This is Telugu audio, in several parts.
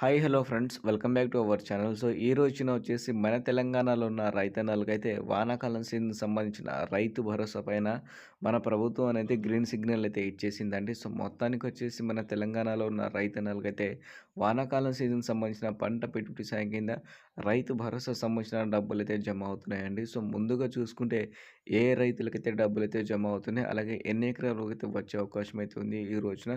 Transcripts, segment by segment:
Hi hello friends. Welcome back to our channel. So ఈ రోజున వచ్చేసి మన తెలంగాణలో ఉన్న రైతన్నలకైతే వానాకాలం సీజన్ సంబంధించిన రైతు భరోసా పైన మన ప్రభుత్వం అనేది గ్రీన్ సిగ్నల్ అయితే ఇచ్చేసిందండి. సో మొత్తానికి వచ్చేసి మన తెలంగాణలో ఉన్న రైతన్నలకైతే వానాకాలం సీజన్ సంబంధించిన పంట పెట్టుబడి సాయం కింద రైతు భరోసా సంబంధించిన డబ్బులు అయితే జమ అవుతున్నాయండి. సో ముందుగా చూసుకుంటే ఏ రైతులకైతే డబ్బులు అయితే జమ అవుతున్నాయి అలాగే ఎన్ని ఎకరాలకు అయితే వచ్చే అవకాశం అయితే ఉంది ఈ రోజున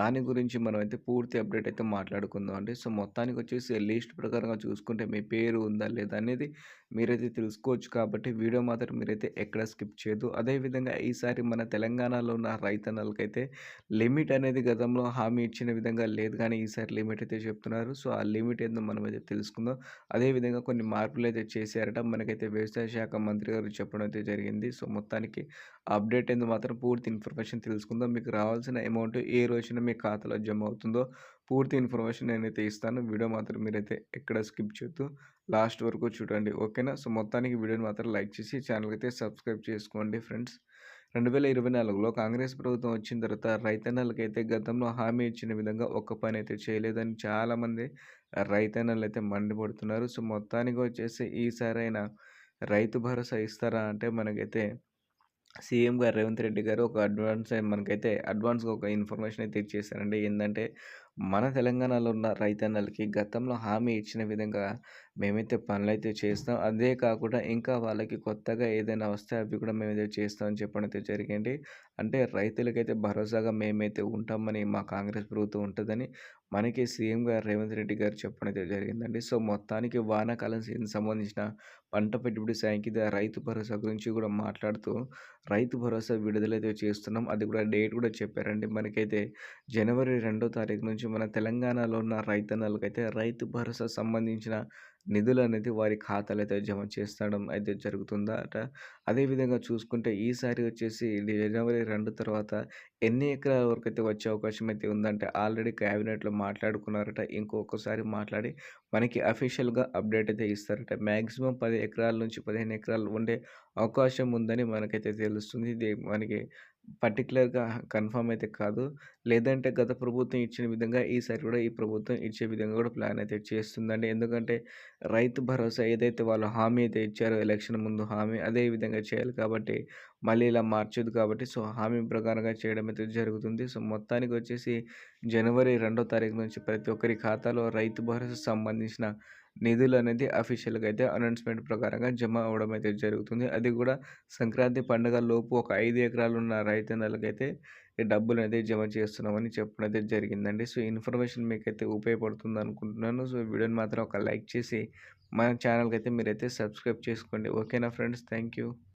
దాని గురించి మనం అయితే పూర్తి అప్డేట్ అయితే మాట్లాడుకుందాం అండి. సో మొత్తానికి వచ్చేసి లిస్ట్ ప్రకారంగా చూసుకుంటే మీ పేరు ఉందా లేదా అనేది మీరైతే తెలుసుకోవచ్చు కాబట్టి వీడియో మాత్రం మీరైతే ఎక్కడ స్కిప్ చేయదు అదేవిధంగా ఈసారి మన తెలంగాణలో ఉన్న రైతన్నలకైతే లిమిట్ అనేది గతంలో హామీ ఇచ్చిన విధంగా లేదు కానీ ఈసారి లిమిట్ అయితే చెప్తున్నారు. సో ఆ లిమిట్ ఏందో మనం అయితే తెలుసుకుందాం అదేవిధంగా కొన్ని మార్పులు అయితే చేశారట. మనకైతే వ్యవసాయ శాఖ మంత్రి గారు చెప్పడం అయితే జరిగింది. సో మొత్తానికి అప్డేట్ ఏందో మాత్రం పూర్తి ఇన్ఫర్మేషన్ తెలుసుకుందాం. మీకు రావాల్సిన అమౌంట్ ఏ రోజున మీ ఖాతాలో జమ అవుతుందో పూర్తి ఇన్ఫర్మేషన్ నేనైతే ఇస్తాను. వీడియో మాత్రం మీరైతే ఎక్కడ స్కిప్ చేస్తూ లాస్ట్ వరకు చూడండి. ఓకేనా? సో మొత్తానికి వీడియోని మాత్రం లైక్ చేసి ఛానల్కి అయితే సబ్స్క్రైబ్ చేసుకోండి ఫ్రెండ్స్. రెండు వేల ఇరవై నాలుగులో కాంగ్రెస్ ప్రభుత్వం వచ్చిన తర్వాత రైతన్నలకైతే గతంలో హామీ ఇచ్చిన విధంగా ఒక్క పని అయితే చేయలేదని చాలామంది రైతన్నలు అయితే మండిపడుతున్నారు. సో మొత్తానికి వచ్చేసి ఈసారైనా రైతు భరోసా ఇస్తారా అంటే మనకైతే సీఎం గారు రేవంత్ రెడ్డి గారు ఒక అడ్వాన్స్ మనకైతే అడ్వాన్స్గా ఒక ఇన్ఫర్మేషన్ అయితే ఇచ్చేసారండి. ఏంటంటే మన తెలంగాణలో ఉన్న రైతన్నలకి గతంలో హామీ ఇచ్చిన విధంగా మేమైతే పనులైతే చేస్తాం. అదే కాకుండా ఇంకా వాళ్ళకి కొత్తగా ఏదైనా వస్తే అవి కూడా మేమైతే చేస్తామని చెప్పడం అయితే జరిగింది. అంటే రైతులకైతే భరోసాగా మేమైతే ఉంటామని మా కాంగ్రెస్ ప్రభుత్వం ఉంటుందని మనకి సీఎం గారు రేవంత్ రెడ్డి గారు చెప్పడం అయితే జరిగిందండి. సో మొత్తానికి వానాకాలం సీజన్ సంబంధించిన పంట పెట్టుబడి సాయం కింద రైతు భరోసా గురించి కూడా మాట్లాడుతూ రైతు భరోసా విడుదలైతే చేస్తున్నాం. అది కూడా డేట్ కూడా చెప్పారండి. మనకైతే జనవరి రెండో తారీఖు నుంచి మన తెలంగాణలో ఉన్న రైతన్నలకైతే రైతు భరోసా సంబంధించిన నిధులు అనేది వారి ఖాతాలు అయితే జమ చేస్తడం అయితే జరుగుతుందా అట అదేవిధంగా చూసుకుంటే ఈసారి వచ్చేసి జనవరి రెండు తర్వాత ఎన్ని ఎకరాల వరకు అయితే వచ్చే అవకాశం అయితే ఉందంటే ఆల్రెడీ క్యాబినెట్లో మాట్లాడుకున్నారట. ఇంకొకసారి మాట్లాడి మనకి అఫీషియల్గా అప్డేట్ అయితే ఇస్తారట. మ్యాక్సిమం పది ఎకరాల నుంచి పదిహేను ఎకరాలు ఉండే అవకాశం ఉందని మనకైతే తెలుస్తుంది. ఇది మనకి పర్టికులర్గా కన్ఫర్మ్ అయితే కాదు. లేదంటే గత ప్రభుత్వం ఇచ్చిన విధంగా ఈసారి కూడా ఈ ప్రభుత్వం ఇచ్చే విధంగా కూడా ప్లాన్ అయితే చేస్తుందండి. ఎందుకంటే రైతు భరోసా ఏదైతే వాళ్ళు హామీ అయితే ఇచ్చారో ఎలక్షన్ ముందు హామీ అదే విధంగా చేయాలి కాబట్టి మళ్ళీ ఇలా మార్చదు కాబట్టి సో హామీ ప్రకారంగా చేయడం అయితే జరుగుతుంది. సో మొత్తానికి వచ్చేసి జనవరి రెండో తారీఖు నుంచి ప్రతి ఒక్కరి ఖాతాలో రైతు భరోసా సంబంధించిన నిధులు అనేది అఫీషియల్గా అయితే అనౌన్స్మెంట్ ప్రకారంగా జమ అవ్వడం అయితే జరుగుతుంది. అది కూడా సంక్రాంతి పండుగ లోపు ఒక ఐదు ఎకరాలు ఉన్న రైతన్నలకైతే ఈ డబ్బులు అనేది జమ చేస్తున్నామని చెప్పడం అయితే జరిగిందండి. సో ఇన్ఫర్మేషన్ మీకైతే ఉపయోగపడుతుంది అనుకుంటున్నాను సో వీడియోని మాత్రం ఒక లైక్ చేసి మన ఛానల్కి అయితే మీరైతే సబ్స్క్రైబ్ చేసుకోండి. ఓకేనా ఫ్రెండ్స్? Thank you.